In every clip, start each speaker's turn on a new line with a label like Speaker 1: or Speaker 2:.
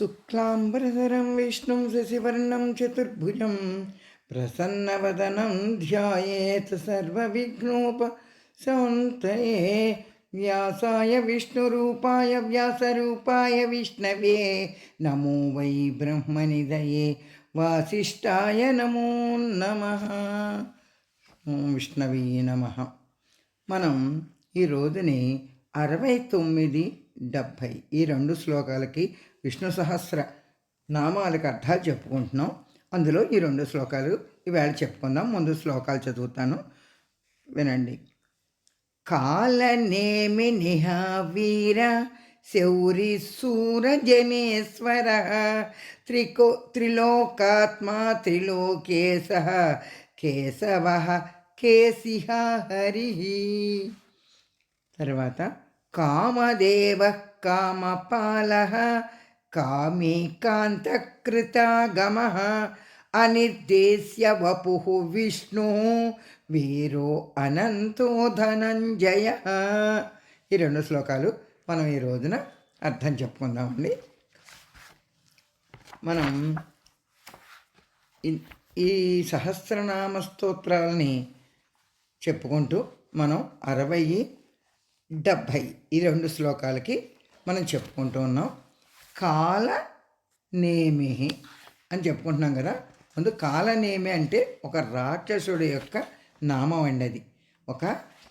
Speaker 1: శుక్లాంబరధరం విష్ణుం శశివర్ణం చతుర్భుజం ప్రసన్నవదనం ధ్యాయేత్ సర్వవిఘ్నోపశాంతయే వ్యాసాయ విష్ణురూపాయ వ్యాసరూపాయ విష్ణవే నమో వై బ్రహ్మనిదయే వాసిష్ఠాయ నమో నమ ఓం విష్ణవే నమ మనం ఈ రోజుని అరవై తొమ్మిది డెబ్భై ఈ రెండు శ్లోకాలకి విష్ణు సహస్ర నామాలకు అర్థాలు చెప్పుకుంటున్నాం. అందులో ఈ రెండు శ్లోకాలు ఇవాళ చెప్పుకుందాం. ముందు శ్లోకాలు చదువుతాను. వినండి. కాలనేమి నిహావీర శౌరి సూరజనేశ్వర త్రికో త్రిలోకాత్మా త్రిలోకేశ కేశవ కేసిహ హరి. తర్వాత కామదేవ కామపాల కామీకాంతకృతాగమ అనిర్దేశ్య వపు విష్ణు వీరో అనంతో ధనంజయ ఈ రెండు శ్లోకాలు మనం ఈ రోజున అర్థం చెప్పుకుందామండి. మనం ఈ- ఈ సహస్రనామ స్తోత్రాలని చెప్పుకుంటూ మనం అరవై డెబ్భై ఈ రెండు శ్లోకాలకి మనం చెప్పుకుంటూ ఉన్నాం. కాల నేమి అని చెప్పుకుంటున్నాం కదా. ముందు కాలనేమి అంటే ఒక రాక్షసుడి యొక్క నామం అండి అది. ఒక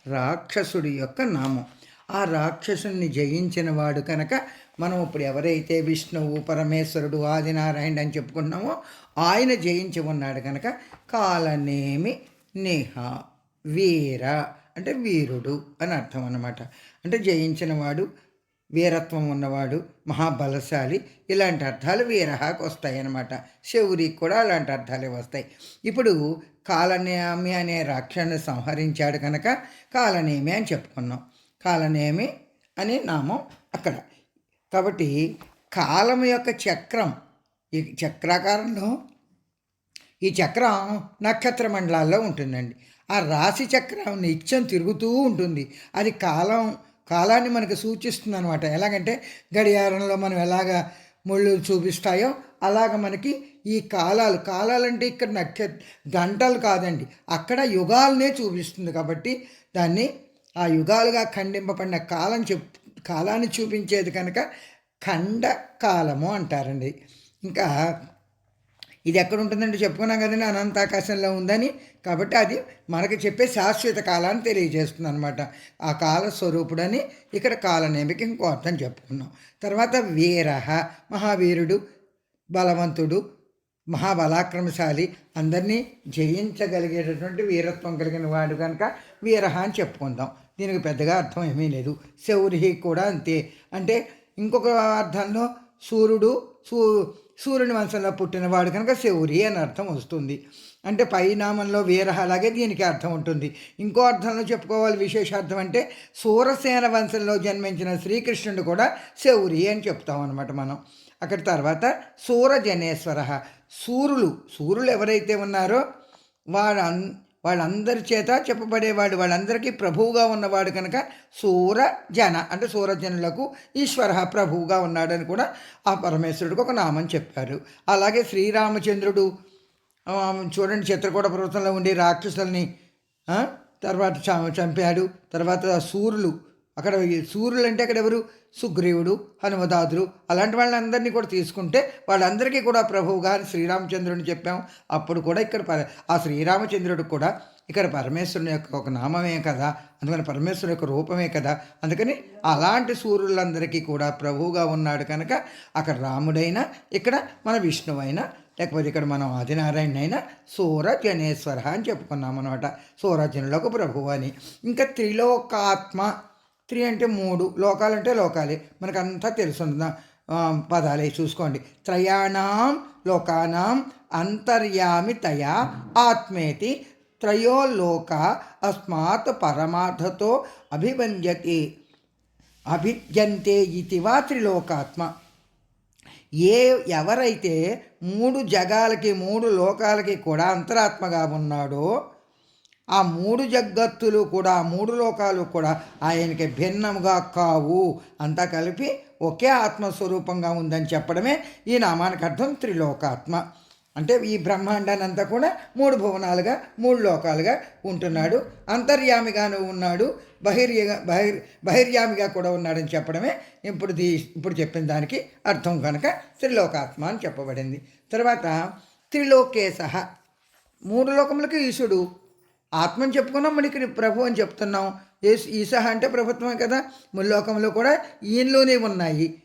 Speaker 1: రాక్షసుడి యొక్క నామం. ఆ రాక్షసుని జయించిన వాడు కనుక మనం ఇప్పుడు ఎవరైతే విష్ణువు పరమేశ్వరుడు ఆదినారాయణ అని చెప్పుకుంటున్నామో ఆయన జయించి ఉన్నాడు కనుక కాలనేమి నేహ వీర అంటే వీరుడు అని అర్థం అన్నమాట. అంటే జయించిన వాడు వీరత్వం ఉన్నవాడు మహాబలశాలి. ఇలాంటి అర్థాలు వీరహాకు వస్తాయి అన్నమాట శౌరికి కూడా అలాంటి అర్థాలే వస్తాయి. ఇప్పుడు కాలనేమి అనే రాక్షసుని సంహరించాడు కనుక కాలనేమి అని చెప్పుకున్నాం. కాలనేమి అనే నామం అక్కడ. కాబట్టి కాలం యొక్క చక్రం ఈ చక్రాకారంలో ఈ చక్రం నక్షత్ర మండలాల్లో ఉంటుందండి. ఆ రాశి చక్రం నిత్యం తిరుగుతూ ఉంటుంది. అది కాలం కాలాన్ని మనకు సూచిస్తుంది అనమాట ఎలాగంటే గడియారంలో మనం ఎలాగ ముళ్ళు చూపిస్తాయో అలాగ మనకి ఈ కాలాలు కాలాలంటే ఇక్కడ నక్ష గంటలు కాదండి అక్కడ యుగాలనే చూపిస్తుంది కాబట్టి దాన్ని ఆ యుగాలుగా ఖండింపబడిన కాలం చెప్ కాలాన్ని చూపించేది కనుక ఖండ కాలము అంటారండి. ఇంకా ఇది ఎక్కడ ఉంటుందంటే చెప్పుకున్నాం కదండి అనంతాకాశంలో ఉందని. కాబట్టి అది మనకు చెప్పే శాశ్వత కాలాన్ని తెలియజేస్తుంది అనమాట ఆ కాల స్వరూపుడని ఇక్కడ కాలనేమికి ఇంకో అర్థం చెప్పుకున్నాం. తర్వాత వీరహ మహావీరుడు బలవంతుడు మహాబలాక్రమశాలి అందరినీ జయించగలిగేటటువంటి వీరత్వం కలిగిన వాడు కనుక వీరహ అని చెప్పుకుందాం. దీనికి పెద్దగా అర్థం ఏమీ లేదు. శౌరి కూడా అంతే. అంటే ఇంకొక అర్థంలో సూర్యుడు సూ సూర్యుని వంశంలో పుట్టినవాడు కనుక శౌరి అని అర్థం వస్తుంది. అంటే పైనామంలో వీరహ అలాగే దీనికి అర్థం ఉంటుంది. ఇంకో అర్థంలో చెప్పుకోవాలి విశేషార్థం అంటే సూరసేన వంశంలో జన్మించిన శ్రీకృష్ణుడు కూడా శౌరి అని చెప్తాం అనమాట మనం. అక్కడ తర్వాత సూరజనేశ్వర సూర్యులు సూర్యులు ఎవరైతే ఉన్నారో వాడు వాళ్ళందరి చేత చెప్పబడేవాడు వాళ్ళందరికీ ప్రభువుగా ఉన్నవాడు కనుక సూర జన అంటే సూరజనులకు ఈశ్వర ప్రభువుగా ఉన్నాడని కూడా ఆ పరమేశ్వరుడికి ఒక నామం చెప్పారు. అలాగే శ్రీరామచంద్రుడు చూడండి చిత్రకూట పర్వతంలో ఉండే రాక్షసుల్ని తర్వాత చ- చంపాడు. తర్వాత సూర్యులు అక్కడ సూర్యులు అంటే అక్కడ ఎవరు? సుగ్రీవుడు హనుమదాదులు. అలాంటి వాళ్ళందరినీ కూడా తీసుకుంటే వాళ్ళందరికీ కూడా ప్రభువుగా శ్రీరామచంద్రుని చెప్పాం అప్పుడు కూడా ఇక్కడ ఆ శ్రీరామచంద్రుడు కూడా ఇక్కడ పరమేశ్వరుని యొక్క ఒక నామమే కదా అందుకని పరమేశ్వరుని యొక్క రూపమే కదా. అందుకని అలాంటి సూర్యులందరికీ కూడా ప్రభువుగా ఉన్నాడు కనుక అక్కడ రాముడైనా ఇక్కడ మన విష్ణువైనా లేకపోతే ఇక్కడ మనం ఆదినారాయణ అయినా సూరజనేశ్వర అని చెప్పుకున్నాం అనమాట సూరజనులకు ప్రభువు అని. ఇంకా త్రిలోకాత్మ త్రీ అంటే మూడు లోకాలు. అంటే లోకాలే మనకంతా తెలుసుందా పదాలే చూసుకోండి. త్రయాణం లోకానాం అంతర్యామి తయా ఆత్మేతి త్రయోలోక అస్మాత్ పరమార్థతో అభివంజతి అభిజ్యంతే ఇతివా త్రిలోకాత్మ. ఏ ఎవరైతే మూడు జగాలకి మూడు లోకాలకి కూడా అంతరాత్మగా ఉన్నాడో ఆ మూడు జగత్తులు కూడా మూడు లోకాలు కూడా ఆయనకి భిన్నముగా కావు. అంతా కలిపి ఒకే ఆత్మస్వరూపంగా ఉందని చెప్పడమే ఈ నామానికి అర్థం త్రిలోకాత్మ. అంటే ఈ బ్రహ్మాండానంతా కూడా మూడు భువనాలుగా మూడు లోకాలుగా ఉంటున్నాడు. అంతర్యామిగాను ఉన్నాడు. బహిర్య బహిర్ బహిర్యామిగా కూడా ఉన్నాడని చెప్పడమే ఇప్పుడు దీ ఇప్పుడు చెప్పిన దానికి అర్థం కనుక త్రిలోకాత్మ అని చెప్పబడింది. తర్వాత త్రిలోకేశ. మూడు లోకములకు ఈశుడు ఆత్మని చెప్పుకున్నాం మనకి ప్రభు అని చెప్తున్నాం. ఏస్ ఈశ అంటే ప్రభుత్వమే కదా. ముల్లోకంలో కూడా ఈయనలోనే ఉన్నాయి.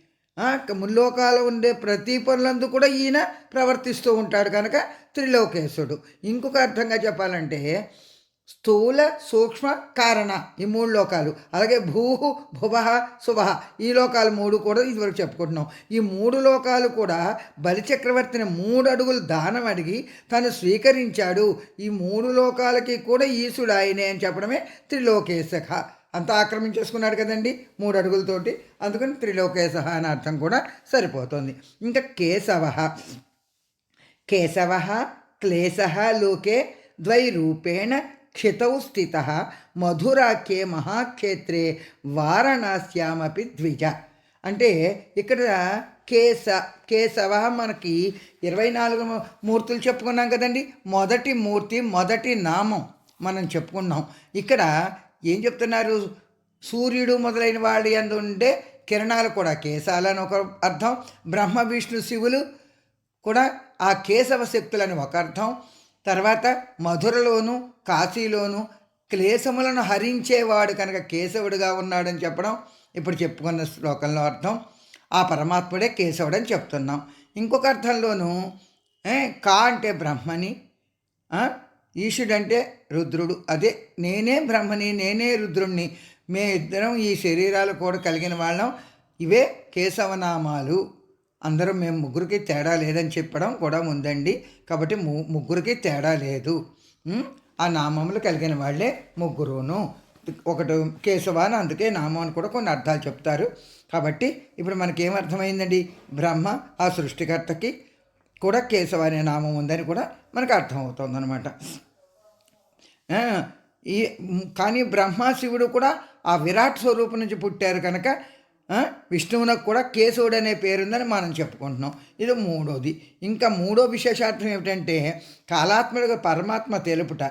Speaker 1: ముల్లోకాలు ఉండే ప్రతి పనులందు కూడా ఈయన ప్రవర్తిస్తూ ఉంటాడు కనుక త్రిలోకేశుడు. ఇంకొక అర్థంగా చెప్పాలంటే స్థూల సూక్ష్మ కారణ ఈ మూడు లోకాలు. అలాగే భూ భువ శుభ ఈ లోకాలు మూడు కూడా ఇదివరకు చెప్పుకుంటున్నాం. ఈ మూడు లోకాలు కూడా బలిచక్రవర్తిని మూడు అడుగులు దానం అడిగి తను స్వీకరించాడు. ఈ మూడు లోకాలకి కూడా ఈశుడు ఆయనే అని చెప్పడమే త్రిలోకేశఖ అంతా ఆక్రమించేసుకున్నాడు కదండి మూడు అడుగులతోటి. అందుకని త్రిలోకేశ అని అర్థం కూడా సరిపోతుంది. ఇంకా కేశవ కేశవ క్లేశ లోకే ద్వైరూపేణ క్షితౌ స్థిత మధురాఖ్యే మహాక్షేత్రే వారణాస్యామపి ద్విజ. అంటే ఇక్కడ కేశ కేశవ మనకి ఇరవై నాలుగు మూర్తులు చెప్పుకున్నాం కదండి. మొదటి మూర్తి మొదటి నామం మనం చెప్పుకున్నాం. ఇక్కడ ఏం చెప్తున్నారు? సూర్యుడు మొదలైన వాడి అందు ఉండే కిరణాలు కూడా కేశాలని ఒక అర్థం బ్రహ్మ విష్ణు శివులు కూడా ఆ కేశవ శక్తులని ఒక అర్థం. తర్వాత మధురలోను కాశీలోను క్లేశములను హరించేవాడు కనుక కేశవుడిగా ఉన్నాడని చెప్పడం ఇప్పుడు చెప్పుకున్న శ్లోకంలో అర్థం. ఆ పరమాత్ముడే కేశవుడు అని చెప్తున్నాం. ఇంకొక అర్థంలోనూ కా అంటే బ్రహ్మని ఈశుడంటే రుద్రుడు. అదే నేనే బ్రహ్మని నేనే రుద్రుణ్ణి. మే ఇద్దరం ఈ శరీరాలు కూడా కలిగిన వాళ్ళం. ఇవే కేశవనామాలు. అందరూ మేము ముగ్గురికి తేడా లేదని చెప్పడం కూడా ఉందండి. కాబట్టి ము ముగ్గురికి తేడా లేదు. ఆ నామములు కలిగిన వాళ్ళే ముగ్గురును. ఒకటి కేశవ అని అందుకే నామం అని కూడా కొన్ని అర్థాలు చెప్తారు. కాబట్టి ఇప్పుడు మనకేం అర్థమైందండి? బ్రహ్మ ఆ సృష్టికర్తకి కూడా కేశవ అనే నామం ఉందని కూడా మనకు అర్థమవుతుంది అనమాట ఈ కానీ బ్రహ్మ శివుడు కూడా ఆ విరాట్ స్వరూపం నుంచి పుట్టారు కనుక విష్ణువునకు కూడా కేశవుడు అనే పేరుందని మనం చెప్పుకుంటున్నాం. ఇది మూడోది. ఇంకా మూడో విశేషార్థం ఏమిటంటే కాలాత్మక పరమాత్మ తెలుపుట.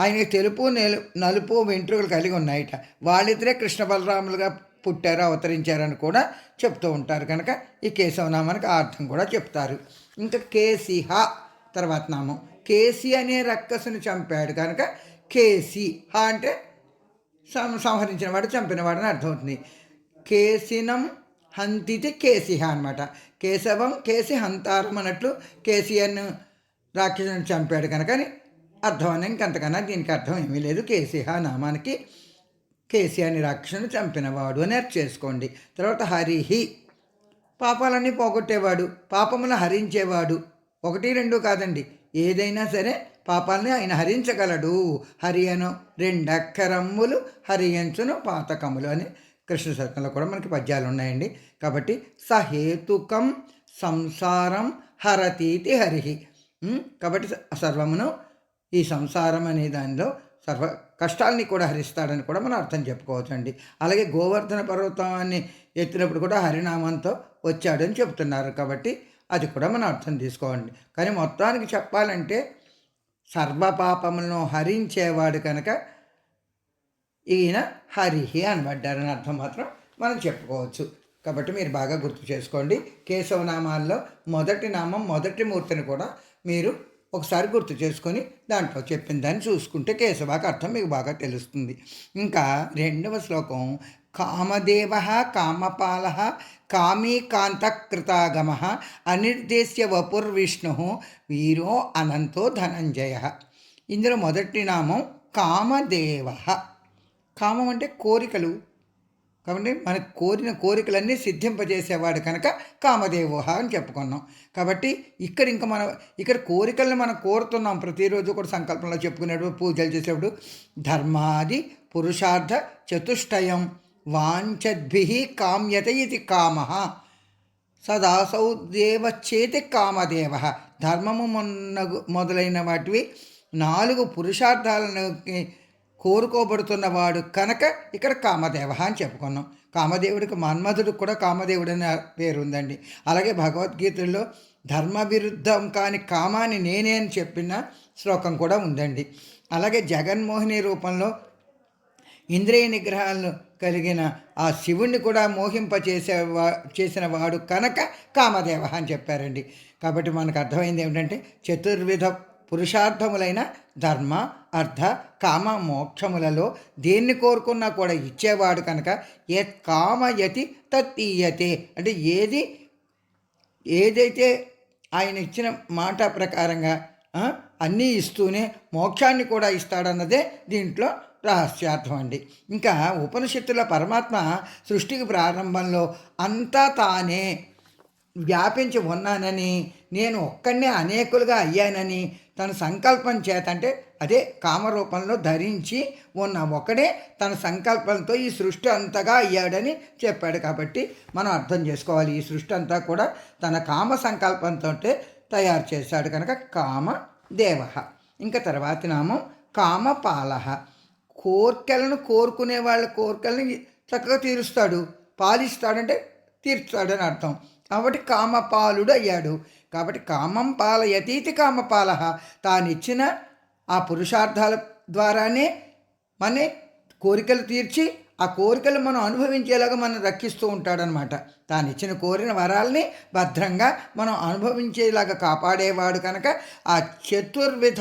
Speaker 1: ఆయన తెలుపు నెలు నలుపు వెంట్రుకలు కలిగి ఉన్నాయట. వాళ్ళిద్దరే కృష్ణ బలరాములుగా పుట్టారు అవతరించారని కూడా చెప్తూ ఉంటారు కనుక ఈ కేశవనామానికి అర్థం కూడా చెప్తారు. ఇంకా కేసిహ తర్వాత నామం. కేసి అనే రక్కసును చంపాడు కనుక కేసి హ అంటే సం సంహరించిన వాడు చంపినవాడు అని అర్థమవుతుంది కేసినం హంతితి కేసిహ అనమాట కేశవం కేసి హంతారం అన్నట్లు కేసీఆర్ను రాక్షసుని చంపాడు కనుక అని అర్థం అని ఇంకంతకన్నా దీనికి అర్థం ఏమీ లేదు. కేసీహ నామానికి కేసీఆర్ని అని రాక్షసుని చంపినవాడు అని అర్థం చేసుకోండి. తర్వాత హరిహి పాపాలన్నీ పోగొట్టేవాడు పాపమును హరించేవాడు. ఒకటి రెండు కాదండి. ఏదైనా సరే పాపాలని ఆయన హరించగలడు. హరియను రెండక్కరమ్ములు హరియంచును పాతకములు అని కృష్ణ శతంలో కూడా మనకి పద్యాలు ఉన్నాయండి. కాబట్టి సహేతుకం సంసారం హరతీతి హరిహి. కాబట్టి సర్వమును ఈ సంసారం అనే దానిలో సర్వ కష్టాలని కూడా హరిస్తాడని కూడా మనం అర్థం చెప్పుకోవచ్చండి. అలాగే గోవర్ధన పర్వతాన్ని ఎత్తినప్పుడు కూడా హరినామంతో వచ్చాడని చెప్తున్నారు కాబట్టి అది కూడా మనం అర్థం తీసుకోవండి కానీ మొత్తానికి చెప్పాలంటే సర్వపాపములను హరించేవాడు కనుక ఈయన హరిహి అనబడ్డారని అర్థం మాత్రం మనం చెప్పుకోవచ్చు. కాబట్టి మీరు బాగా గుర్తు చేసుకోండి. కేశవనామాల్లో మొదటి నామం మొదటి మూర్తిని కూడా మీరు ఒకసారి గుర్తు చేసుకొని దాంట్లో చెప్పిన దాన్ని చూసుకుంటే కేశవాకి అర్థం మీకు బాగా తెలుస్తుంది. ఇంకా రెండవ శ్లోకం కామదేవ కామపాల కామీకాంతకృతాగమ అనిర్దేశ్య వపుర్విష్ణు వీరో అనంతో ధనంజయ. ఇందులో మొదటి నామం కామదేవ. కామం అంటే కోరికలు. కాబట్టి మనకు కోరిన కోరికలన్నీ సిద్ధింపజేసేవాడు కనుక కామదేవోహ అని చెప్పుకున్నాం. కాబట్టి ఇక్కడ ఇంకా మనం ఇక్కడ కోరికలను మనం కోరుతున్నాం. ప్రతిరోజు కూడా సంకల్పంలో చెప్పుకునేటప్పుడు పూజలు చేసేప్పుడు ధర్మాది పురుషార్థ చతుష్టయం వాంఛద్భి కామ్యత ఇది కామ. సదాసౌ దేవచేతి కామదేవ. ధర్మము మొన్న మొదలైన వాటివి నాలుగు పురుషార్థాలను కోరుకోబడుతున్నవాడు కనుక ఇక్కడ కామదేవ అని చెప్పుకున్నాం. కామదేవుడికి మన్మధుడికి కూడా కామదేవుడు అనే పేరు ఉందండి అలాగే భగవద్గీతలో ధర్మ విరుద్ధం కాని కామాన్ని నేనే అని చెప్పిన శ్లోకం కూడా ఉందండి. అలాగే జగన్మోహిని రూపంలో ఇంద్రియ నిగ్రహాలను కలిగిన ఆ శివుణ్ణి కూడా మోహింపచేసే వా చేసిన వాడు కనుక కామదేవ అని చెప్పారండి. కాబట్టి మనకు అర్థమైంది ఏమిటంటే చతుర్విధ పురుషార్థములైన ధర్మ అర్థ కామ మోక్షములలో దేన్ని కోరుకున్నా కూడా ఇచ్చేవాడు కనుక ఏ కామయతి తత్తీయతే అంటే ఏది ఏదైతే ఆయన ఇచ్చిన మాట ప్రకారంగా అన్నీ ఇస్తూనే మోక్షాన్ని కూడా ఇస్తాడన్నదే దీంట్లో రహస్యార్థం అండి. ఇంకా ఉపనిషత్తుల పరమాత్మ సృష్టికి ప్రారంభంలో అంతా తానే వ్యాపించి ఉన్నానని నేను ఒక్కడనే అనేకులుగా అయ్యానని తన సంకల్పం చేత అంటే అదే కామరూపంలో ధరించి ఉన్న ఒకడే తన సంకల్పంతో ఈ సృష్టి అంతగా అయ్యాడని చెప్పాడు కాబట్టి మనం అర్థం చేసుకోవాలి. ఈ సృష్టి అంతా కూడా తన కామ సంకల్పంతో తయారు చేశాడు కనుక కామ దేవ ఇంకా తర్వాతి నామం కామపాల. కోర్కెలను కోరుకునే వాళ్ళ కోరికలను చక్కగా తీరుస్తాడు. పాలిస్తాడంటే తీర్చాడని అర్థం. కాబట్టి కామపాలుడు అయ్యాడు కాబట్టి కామం పాలయతీతి కామపాల. తానిచ్చిన ఆ పురుషార్థాల ద్వారానే మన కోరికలు తీర్చి ఆ కోరికలు మనం అనుభవించేలాగా మనం రక్షిస్తూ ఉంటాడనమాట తాను ఇచ్చిన కోరిన వరాల్ని భద్రంగా మనం అనుభవించేలాగా కాపాడేవాడు కనుక ఆ చతుర్విధ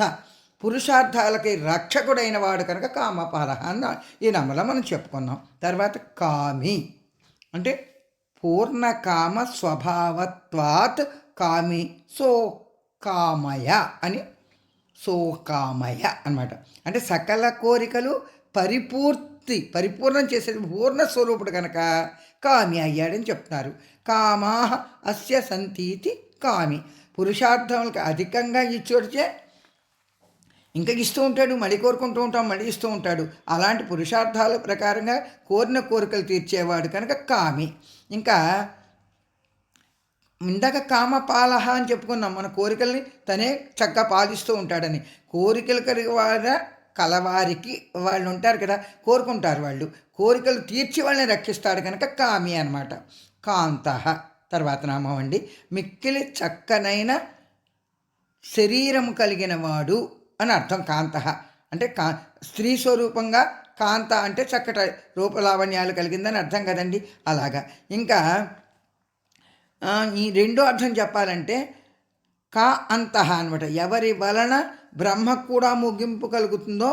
Speaker 1: పురుషార్థాలకి రక్షకుడైన వాడు కనుక కామపాల అన్న ఈ నమ్మలో మనం చెప్పుకున్నాం. తర్వాత కామి. అంటే పూర్ణకామ స్వభావత్వాత్ కామి సో కామయ అని. సోకామయ అన్నమాట. అంటే సకల కోరికలు పరిపూర్తి పరిపూర్ణం చేసేది పూర్ణ స్వరూపుడు కనుక కామి అయ్యాడని చెప్తున్నారు కామా అస్య సంతీతి కామి. పురుషార్థములకు అధికంగా ఇచ్చోడిచే ఇంకా ఇస్తూ ఉంటాడు మళ్ళీ కోరుకుంటూ ఉంటాం మళ్ళీ ఇస్తూ ఉంటాడు. అలాంటి పురుషార్థాల ప్రకారంగా కోరిన కోరికలు తీర్చేవాడు కనుక కామి. ఇంకా ఇందాక కామపాలహ అని చెప్పుకున్నాం మన కోరికల్ని తనే చక్కగా పాలిస్తూ ఉంటాడని. కోరికలు కలిగి వార కలవారికి వాళ్ళు ఉంటారు కదా కోరుకుంటారు వాళ్ళు. కోరికలు తీర్చి వాళ్ళని రక్షిస్తాడు కనుక కామి అనమాట కాంత. తర్వాత నామం అండి. మిక్కిలి చక్కనైన శరీరము కలిగిన వాడు అని అర్థం కాంత. అంటే కా స్త్రీ స్వరూపంగా కాంత అంటే చక్కటి రూపలావణ్యాలు కలిగిందని అర్థం కదండి. అలాగా. ఇంకా ఈ రెండో అర్థం చెప్పాలంటే కా అంతః అనమాట ఎవరి వలన బ్రహ్మ కూడా ముగింపు కలుగుతుందో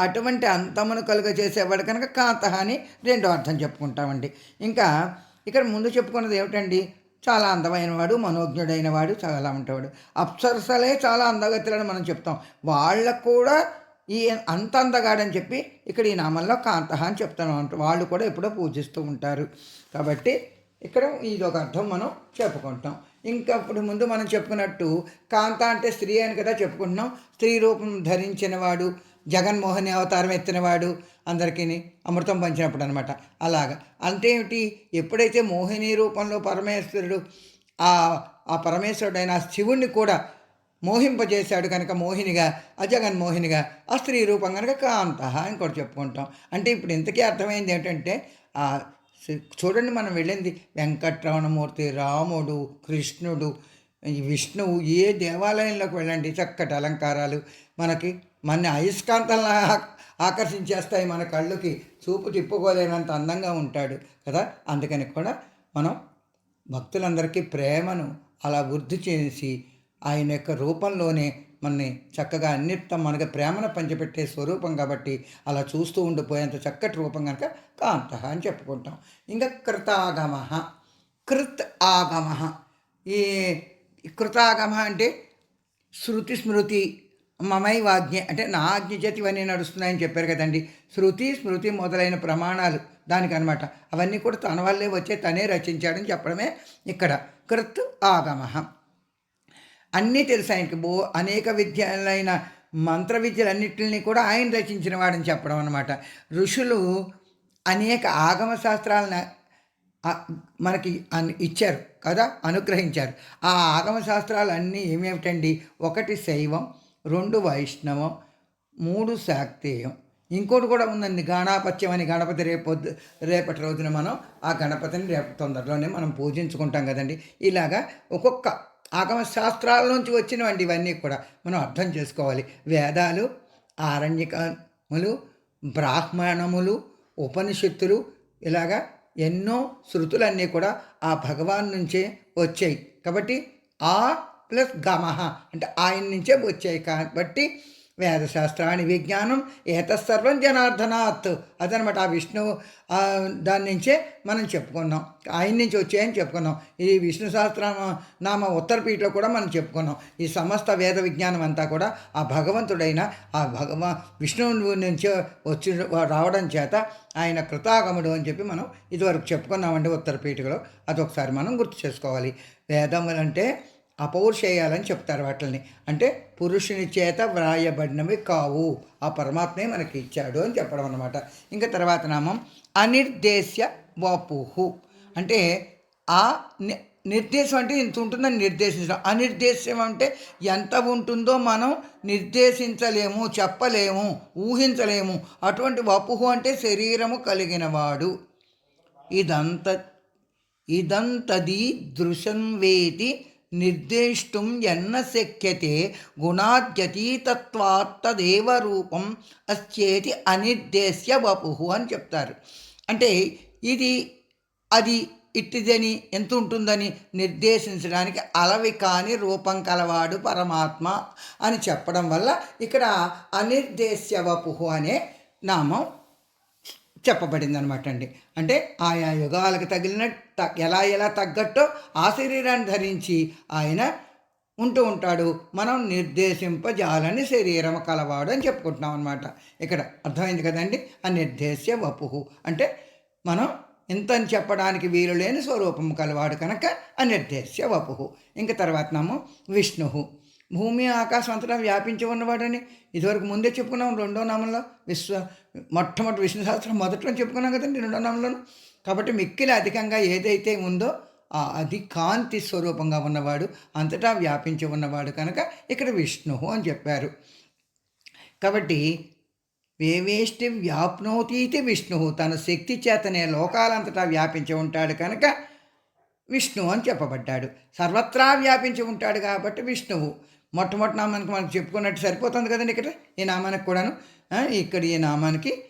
Speaker 1: అటువంటి అంతమును కలుగజేసేవాడు కనుక కాంతః అని రెండో అర్థం చెప్పుకుంటామండి. ఇంకా ఇక్కడ ముందు చెప్పుకున్నది ఏమిటండి? చాలా అందమైన వాడు మనోజ్ఞుడైన వాడు చాలా ఉంటాడు. అప్సరసలే చాలా అందగతులని మనం చెప్తాం. వాళ్ళకు కూడా ఈ అంత అందగాడని చెప్పి ఇక్కడ ఈ నామంలో కాంత అని చెప్తాను అంట. వాళ్ళు కూడా ఎప్పుడో పూజిస్తూ ఉంటారు. కాబట్టి ఇక్కడ ఇది ఒక అర్థం మనం చెప్పుకుంటాం. ఇంకా ఇప్పుడు ముందు మనం చెప్పుకున్నట్టు కాంత అంటే స్త్రీ అని కదా చెప్పుకుంటున్నాం. స్త్రీ రూపం ధరించినవాడు జగన్మోహన్ అవతారం ఎత్తినవాడు అందరికీ అమృతం పంచినప్పుడు అనమాట అలాగా. అంటే ఏమిటి? ఎప్పుడైతే మోహిని రూపంలో పరమేశ్వరుడు ఆ ఆ పరమేశ్వరుడైన శివుణ్ణి కూడా మోహింపజేశాడు కనుక మోహినిగా అజగన్మోహినిగా ఆ స్త్రీ రూపం కనుక కాంత అని కూడా చెప్పుకుంటాం. అంటే ఇప్పుడు ఇంతకీ అర్థమైంది ఏంటంటే ఆ చూడండి మనం వెళ్ళింది వెంకట్రమణమూర్తి రాముడు కృష్ణుడు విష్ణువు ఏ దేవాలయంలోకి వెళ్ళండి చక్కటి అలంకారాలు. మనకి మన అయస్కాంతంలా ఆకర్షించేస్తాయి మన కళ్ళుకి. చూపు తిప్పుకోలేనంత అందంగా ఉంటాడు కదా? అందుకని కూడా మనం భక్తులందరికీ ప్రేమను అలా వృద్ధి చేసి ఆయన యొక్క రూపంలోనే మనని చక్కగా అన్నిటితో మనకి ప్రేమను పంచిపెట్టే స్వరూపం కాబట్టి అలా చూస్తూ ఉండిపోయేంత చక్కటి రూపం కనుక కాంత అని చెప్పుకుంటాం. ఇంకా కృతాగమ కృత్ ఆగమ ఈ కృతాగమ అంటే శృతి స్మృతి మమైవాజ్ఞ అంటే నా ఆజ్ఞ చేతి ఇవన్నీ నడుస్తున్నాయని చెప్పారు కదండి. శృతి స్మృతి మొదలైన ప్రమాణాలు దానికి అనమాట అవన్నీ కూడా తన వల్లే వచ్చే తనే రచించాడని చెప్పడమే ఇక్కడ. కృత్ ఆగమ. అన్నీ తెలుసు ఆయనకి. బో అనేక విద్యలైన మంత్ర విద్యలన్నింటినీ కూడా ఆయన రచించిన వాడని చెప్పడం అనమాట ఋషులు అనేక ఆగమ శాస్త్రాలను మనకి అన్- ఇచ్చారు కదా అనుగ్రహించారు. ఆ ఆగమ శాస్త్రాలు అన్నీ ఏమేమిటండి? ఒకటి శైవం రెండు వైష్ణవం మూడు శాక్తేయం. ఇంకోటి కూడా ఉందండి గాణాపత్యం అని గణపతి రేపొద్దు రేపటి రోజున మనం ఆ గణపతిని రేపు తొందరలోనే మనం పూజించుకుంటాం కదండి. ఇలాగా ఒక్కొక్క ఆగమ శాస్త్రాల నుంచి వచ్చినవండి ఇవన్నీ కూడా. మనం అర్థం చేసుకోవాలి. వేదాలు ఆరణ్యకములు బ్రాహ్మణములు ఉపనిషత్తులు ఇలాగా ఎన్నో శృతులన్నీ కూడా ఆ భగవాన్ నుంచే వచ్చాయి. కాబట్టి ఆ ప్లస్ గమహ అంటే ఆయన నుంచే వచ్చాయి కాబట్టి వేదశాస్త్రాన్ని విజ్ఞానం ఏతసర్వం జనార్దనాత్ అదనమాట. ఆ విష్ణువు దాని నుంచే మనం చెప్పుకున్నాం. ఆయన నుంచి వచ్చాయని చెప్పుకున్నాం. ఈ విష్ణు సహస్ర నామ ఉత్తరపీఠలో కూడా మనం చెప్పుకున్నాం. ఈ సమస్త వేద విజ్ఞానం అంతా కూడా ఆ భగవంతుడైన ఆ భగవా విష్ణువు నుంచే వచ్చి రావడం చేత ఆయన కృతాగముడు అని చెప్పి మనం ఇదివరకు చెప్పుకున్నామండి ఉత్తరపీఠలో అదొకసారి మనం గుర్తు చేసుకోవాలి. వేదములంటే అపౌరుషేయాలని చెప్తారు వాటిని అంటే పురుషుని చేత వ్రాయబడినవి కావు. ఆ పరమాత్మే మనకి ఇచ్చాడు అని చెప్పడం అనమాట ఇంకా తర్వాత నామం అనిర్దేశ్య వపుహు అంటే ఆ నిర్దేశం అంటే ఇంత ఉంటుందని నిర్దేశించడం. అనిర్దేశం అంటే ఎంత ఉంటుందో మనం నిర్దేశించలేము చెప్పలేము ఊహించలేము. అటువంటి వపుహు అంటే శరీరము కలిగినవాడు ఇదంత ఇదంతది దృశం వేతి నిర్దేష్టం ఎన్న శక్యతే గుణాద్యతీతత్వాత్తదేవ రూపం అస్చేతి అనిర్దేశ్య వపుహు అని చెప్తారు. అంటే ఇది అది ఇట్టిదని ఎంత ఉంటుందని నిర్దేశించడానికి అలవి కాని రూపం కలవాడు పరమాత్మ అని చెప్పడం వల్ల ఇక్కడ అనిర్దేశ్య వపుహు అనే నామం చెప్పబడింది అనమాట అండి అంటే ఆయా యుగాలకు తగిలిన త- ఎలా ఎలా తగ్గట్టో ఆ శరీరాన్ని ధరించి ఆయన ఉంటూ ఉంటాడు. మనం నిర్దేశింపజాలని శరీరం కలవాడు అని చెప్పుకుంటున్నాం అనమాట ఇక్కడ అర్థమైంది కదండి? ఆ నిర్దేశ్య వపుహు అంటే మనం ఇంత అని చెప్పడానికి వీలు లేని స్వరూపం కలవాడు కనుక అనిర్దేశ్య వపుహు ఇంక తర్వాత నామం విష్ణువు భూమి ఆకాశం అంతటా వ్యాపించి ఉన్నవాడని ఇదివరకు ముందే చెప్పుకున్నాం. రెండో నామంలో విశ్వ మొట్టమొదటి విష్ణు సహస్రం మొదట్లో చెప్పుకున్నాం కదండి రెండో నామంలోను. కాబట్టి మిక్కిలి అధికంగా ఏదైతే ఉందో ఆ అది కాంతి స్వరూపంగా ఉన్నవాడు అంతటా వ్యాపించి ఉన్నవాడు కనుక ఇక్కడ విష్ణువు అని చెప్పారు. కాబట్టి వేవేష్టి వ్యాప్నోతీతి విష్ణువు తన శక్తి చేతనే లోకాలంతటా వ్యాపించి ఉంటాడు కనుక విష్ణువు అని చెప్పబడ్డాడు. సర్వత్రా వ్యాపించి ఉంటాడు కాబట్టి విష్ణువు. మొట్టమొదటి నామానికి మనం చెప్పుకున్నట్టు సరిపోతుంది కదండి ఇక్కడ ఈ నామానికి కూడాను. ఇక్కడ ఈ నామానికి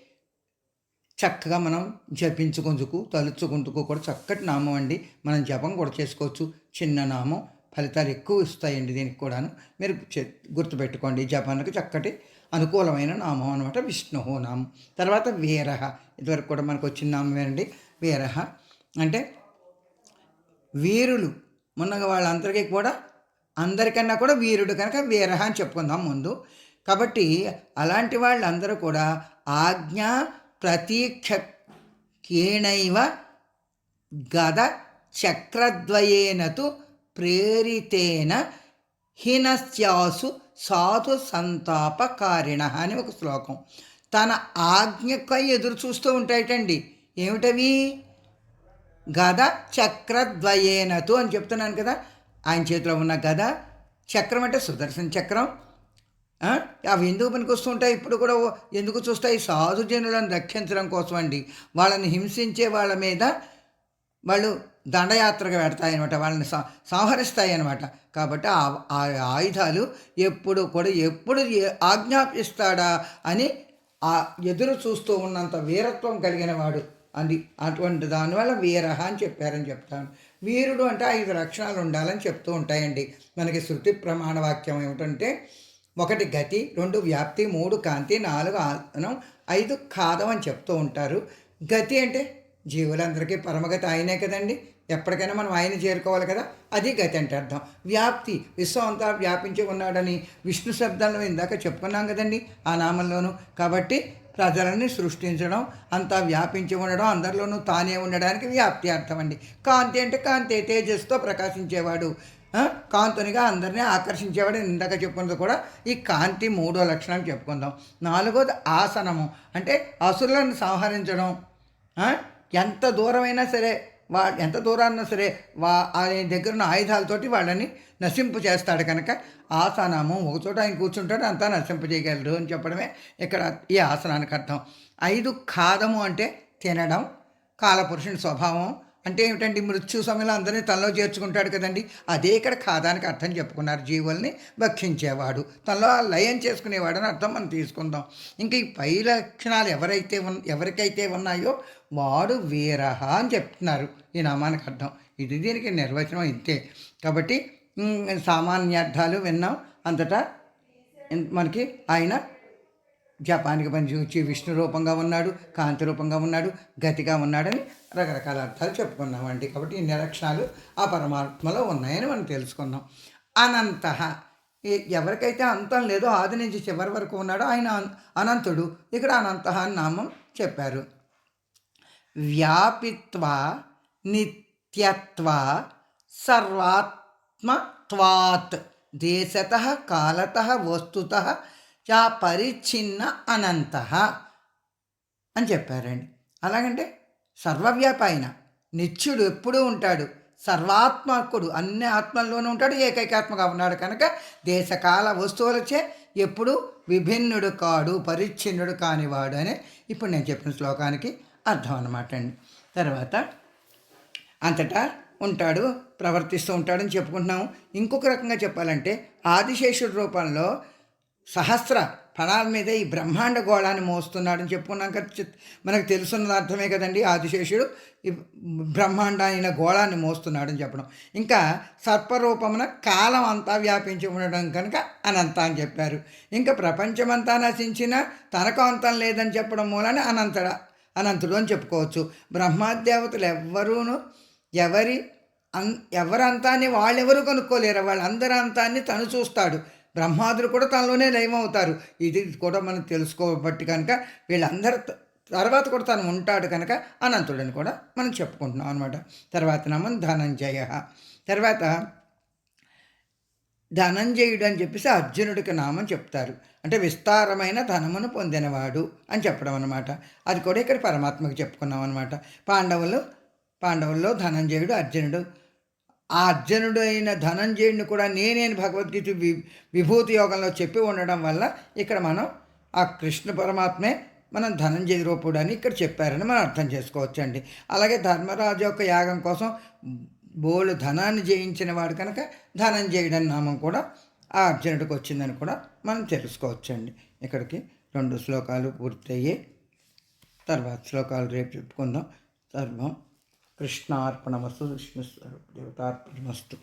Speaker 1: చక్కగా మనం జపించుకుందుకు తలుచుకుందుకు కూడా చక్కటి నామం అండి. మనం జపం కూడా చేసుకోవచ్చు. చిన్న నామం ఫలితాలు ఎక్కువ ఇస్తాయండి దీనికి కూడాను. మీరు చె- గుర్తుపెట్టుకోండి జపానికి చక్కటి అనుకూలమైన నామం అనమాట విష్ణువు నామం. తర్వాత వీరహ ఇదివరకు కూడా మనకు వచ్చిన నామం ఏంటండి వీరహ అంటే వీరులు. మొన్న వాళ్ళందరికీ కూడా అందరికన్నా కూడా వీరుడు కనుక వీర అని చెప్పుకుందాం ముందు. కాబట్టి అలాంటి వాళ్ళందరూ కూడా ఆజ్ఞ ప్రతీక్ష కీణైవ గద చక్రద్వయేనతు ప్రేరితేన హినస్యాసు సాధు సంతాపకారిణ అని ఒక శ్లోకం. తన ఆజ్ఞకై ఎదురు చూస్తూ ఉంటాయటండి. ఏమిటవి? గద చక్రద్వయేనతు అని చెప్తున్నాను కదా. ఆయన చేతిలో ఉన్న గద చక్రం అంటే సుదర్శన చక్రం. అవి ఎందుకు పనికొస్తుంటాయి? ఇప్పుడు కూడా ఎందుకు చూస్తాయి? సాధుజనులను రక్షించడం కోసం అండి వాళ్ళని హింసించే వాళ్ళ మీద వాళ్ళు దండయాత్రగా పెడతాయి అనమాట వాళ్ళని సా సంహరిస్తాయి అనమాట కాబట్టి ఆ ఆ ఆయుధాలు ఎప్పుడు కూడా ఎప్పుడు ఏ- ఆజ్ఞాపిస్తాడా అని ఆ ఎదురు చూస్తూ ఉన్నంత వీరత్వం కలిగిన వాడు. అది అటువంటి దానివల్ల వీరహ అని చెప్పారని చెప్తాను. వీరుడు అంటే ఐదు లక్షణాలు ఉండాలని చెప్తూ ఉంటాయండి. మనకి శృతి ప్రమాణ వాక్యం ఏమిటంటే ఒకటి గతి రెండు వ్యాప్తి మూడు కాంతి నాలుగు ఆసనం ఐదు ఖాదం అని చెప్తూ ఉంటారు. గతి అంటే జీవులందరికీ పరమగతి ఆయనే కదండి. ఎప్పటికైనా మనం ఆయన చేరుకోవాలి కదా. అది గతి అంటే అర్థం. వ్యాప్తి విశ్వం అంతా వ్యాపించి ఉన్నాడని విష్ణు శబ్దాలను ఇందాక చెప్పుకున్నాం కదండి ఆ నామంలోను. కాబట్టి ప్రజలని సృష్టించడం అంతా వ్యాపించి ఉండడం అందరిలోనూ తానే ఉండడానికి వ్యాప్తి అర్థం అండి కాంతి అంటే కాంతి తేజస్తో ప్రకాశించేవాడు. కాంతునిగా అందరినీ ఆకర్షించేవాడు ఇందాక చెప్పుకున్నది కూడా ఈ కాంతి మూడో లక్షణం చెప్పుకుందాం. నాలుగోది ఆసనము. అంటే అసురులను సంహరించడం. ఎంత దూరమైనా సరే వా ఎంత దూరాన్నా సరే వా ఆయన దగ్గర ఉన్న ఆయుధాలతోటి వాళ్ళని నశింపు చేస్తాడు కనుక ఆసనము ఒకచోట ఆయన కూర్చుంటాడు అంతా నశింపు చేయగలరు అని చెప్పడమే ఇక్కడ ఈ ఆసనానికి అర్థం. ఐదు ఖాదము అంటే తినడం కాలపురుషుని స్వభావం అంటే ఏమిటండి? మృత్యు సమయంలో అందరినీ తనలో చేర్చుకుంటాడు కదండి. అదే ఇక్కడ ఖాదానికి అర్థం చెప్పుకున్నారు జీవుల్ని భక్షించేవాడు. తనలో లయం చేసుకునేవాడు అని అర్థం మనం తీసుకుందాం. ఇంకా ఈ పై లక్షణాలు ఎవరైతే ఉన్ ఎవరికైతే ఉన్నాయో వాడు వీరహ అని చెప్తున్నారు. ఈ నామానికి అర్థం. ఇది దీనికి నిర్వచనం ఇంతే. కాబట్టి సామాన్య సామాన్యార్థాలు విన్నాం. అంతటా మనకి ఆయన జపానికి పనిచేసి విష్ణు రూపంగా ఉన్నాడు కాంతి రూపంగా ఉన్నాడు గతిగా ఉన్నాడని రకరకాల అర్థాలు చెప్పుకున్నామండి కాబట్టి ఇన్ని లక్షణాలు ఆ పరమాత్మలో ఉన్నాయని మనం తెలుసుకున్నాం. అనంత. ఎవరికైతే అంతం లేదో ఆది నుంచి చివరి వరకు ఉన్నాడో ఆయన అనంతుడు. ఇక్కడ అనంత అని నామం చెప్పారు. వ్యాపిత్వ నిత్యత్వ సర్వాత్మత్వాత్. దేశత కాలత వస్తుత చా పరిచ్ఛిన్న అనంత అని చెప్పారండి. అలాగంటే సర్వవ్యాప ఆయన నిత్యుడు ఎప్పుడూ ఉంటాడు. సర్వాత్మకుడు అన్ని ఆత్మల్లోనూ ఉంటాడు. ఏకైకాత్మగా ఉన్నాడు కనుక దేశకాల వస్తువులచే ఎప్పుడు విభిన్నుడు కాడు పరిచ్ఛిన్నుడు కానివాడు అని ఇప్పుడు నేను చెప్పిన శ్లోకానికి అర్థం అన్నమాట అండి. తర్వాత అంతటా ఉంటాడు ప్రవర్తిస్తూ ఉంటాడని చెప్పుకుంటున్నాము. ఇంకొక రకంగా చెప్పాలంటే ఆదిశేషుడి రూపంలో సహస్ర కణాల మీద ఈ బ్రహ్మాండ గోళాన్ని మోస్తున్నాడని చెప్పుకున్నాం కదా మనకు తెలుసున్న అర్థమే కదండి. ఆదిశేషుడు ఈ బ్రహ్మాండ అయిన గోళాన్ని మోస్తున్నాడని చెప్పడం. ఇంకా సర్పరూపమున కాలం అంతా వ్యాపించి ఉండడం కనుక అనంత అని చెప్పారు. ఇంకా ప్రపంచమంతా నశించిన తనకు అంతం లేదని చెప్పడం మూలాన అనంతడ అనంతుడు అని చెప్పుకోవచ్చు. బ్రహ్మాదేవతలు ఎవ్వరూను ఎవరి అన్ ఎవరంతాన్ని వాళ్ళెవరూ కనుక్కోలేరు. వాళ్ళందరి అంతాన్ని తను చూస్తాడు. బ్రహ్మాదులు కూడా తనలోనే లయమవుతారు ఇది కూడా మనం తెలుసుకోబట్టి కనుక వీళ్ళందరూ తర్వాత కూడా తను ఉంటాడు కనుక అనంతుడని కూడా మనం చెప్పుకుంటున్నాం అనమాట తర్వాత నామం ధనంజయ. తర్వాత ధనంజయుడు అని చెప్పేసి అర్జునుడికి నామం చెప్తారు. అంటే విస్తారమైన ధనమును పొందినవాడు అని చెప్పడం అనమాట అది కూడా ఇక్కడ పరమాత్మకి చెప్పుకున్నాం అనమాట పాండవులు పాండవుల్లో ధనంజయుడు అర్జునుడు ఆ అర్జునుడు అయిన ధనంజయుడిని కూడా నేనేని భగవద్గీత వి విభూతి యోగంలో చెప్పి ఉండడం వల్ల ఇక్కడ మనం ఆ కృష్ణ పరమాత్మే మనం ధనంజయ రూపుడు అని ఇక్కడ చెప్పారని మనం అర్థం చేసుకోవచ్చండి. అలాగే ధర్మరాజు యొక్క యాగం కోసం బోలు ధనాన్ని జయించిన వాడు కనుక ధనంజయుడు అని నామం కూడా ఆ అర్జునుడికి వచ్చిందని కూడా మనం తెలుసుకోవచ్చండి. ఇక్కడికి రెండు శ్లోకాలు పూర్తయ్యి తర్వాత శ్లోకాలు రేపు చెప్పుకుందాం. సర్వం कृष्णार्पणमस्तु विष्णुस्वरूपदेवतार्पणमस्तु